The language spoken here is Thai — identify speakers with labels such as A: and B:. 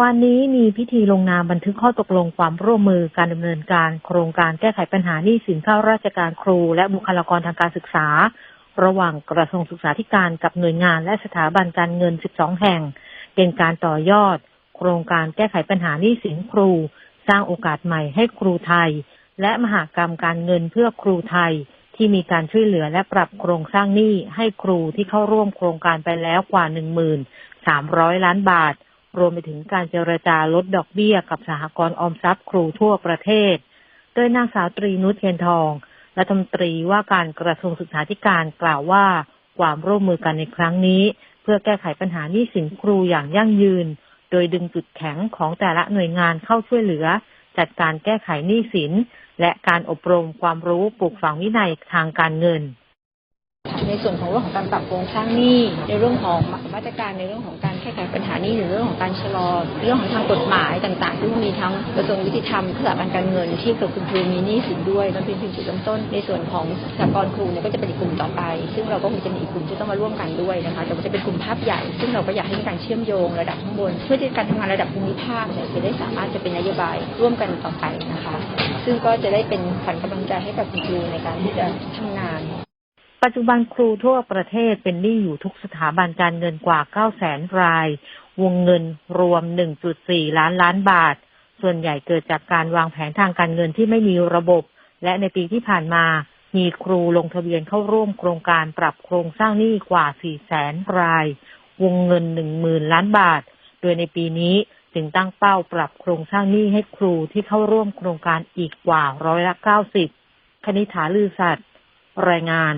A: วันนี้มีพิธีลงนามบันทึกข้อตกลงความร่วมมือการดำเนินการโครงการแก้ไขปัญหาหนี้สินข้าราชการครู และบุคลากรทางการศึกษา ระหว่างกระทรวงศึกษาธิการกับหน่วยงานและสถาบันการเงิน 12 แห่ง เป็นการต่อยอด โครงการแก้ไขปัญหาหนี้สินครู สร้างโอกาสใหม่ให้ครูไทย และมหากรรมการเงินเพื่อครูไทย ที่มีการช่วยเหลือและปรับโครงสร้างหนี้ให้ครูที่เข้าร่วมโครงการไปแล้วกว่า 13,000ล้านบาท รวมไปถึงการเจรจาลดดอกเบี้ยกับสหกรณ์ออมทรัพย์ครูทั่วประเทศ โดยนางสาวตรีนุชเทียนทองรัฐมนตรีว่าการกระทรวงศึกษาธิการกล่าวว่า ความร่วมมือกันในครั้งนี้ เพื่อแก้ไขปัญหาหนี้สินครูอย่างยั่งยืน โดยดึงจุดแข็งของแต่ละหน่วยงานเข้าช่วยเหลือ จัดการแก้ไขหนี้สิน และการอบรมความรู้ปลูกฝังวินัยทางการเงิน
B: ในส่วนของเรื่องของการปรับโครงสร้างหนี้ในเรื่องของมาตรการในเรื่องของการแก้ไขปัญหานี้หรือเรื่องของการชะลอเรื่องของทางกฎหมายต่างๆซึ่มีทั้งกระทรวงยุติธรรมสถาบันการเงินที่เกี่ยวกับคุณครูมีหนี้สินด้วยมันเป็นเพียงจุดเริ่มต้น ในส่วนของสถาบันครูเนี่ยก็จะเป็นอีกกลุ่มต่อไป ซึ่งเราก็คงจะมีอีกกลุ่มที่ต้องมาร่วมกันด้วยนะคะแต่ว่าจะเป็นกลุ่มภาพใหญ่ ซึ่งเราก็อยากให้มีการเชื่อมโยงระดับข้างบน เพื่อที่การทำงานระดับภูมิภาคเนี่ยจะได้สามารถจะเป็นนโยบายร่วมกันต่อไปนะคะ ซึ่งก็จะได้เป็นขวัญกำลังใจให้กับคุณครูในการที่จะทำงาน
A: ปัจจุบันครูทั่วประเทศเป็นหนี้อยู่ทุกสถาบันการเงินกว่า9 0 0แสนราย วงเงินรวม 1.4 ล้านล้านบาท ส่วนใหญ่เกิดจากการวางแผนทางการเงินที่ไม่มีระบบ และในปีที่ผ่านมา มีครูลงทะเบียนเข้าร่วมโครงการปรับโครงสร้างหนี้กว่า 4 แสนราย วงเงิน 10,000 ล้านบาท โดยในปีนี้จึงตั้งเป้าปรับโครงสร้างหนี้ให้ครูที่เข้าร่วมโครงการอีกกว่าร้อยละ 90 คณิษฐาลือสัตว์รายงาน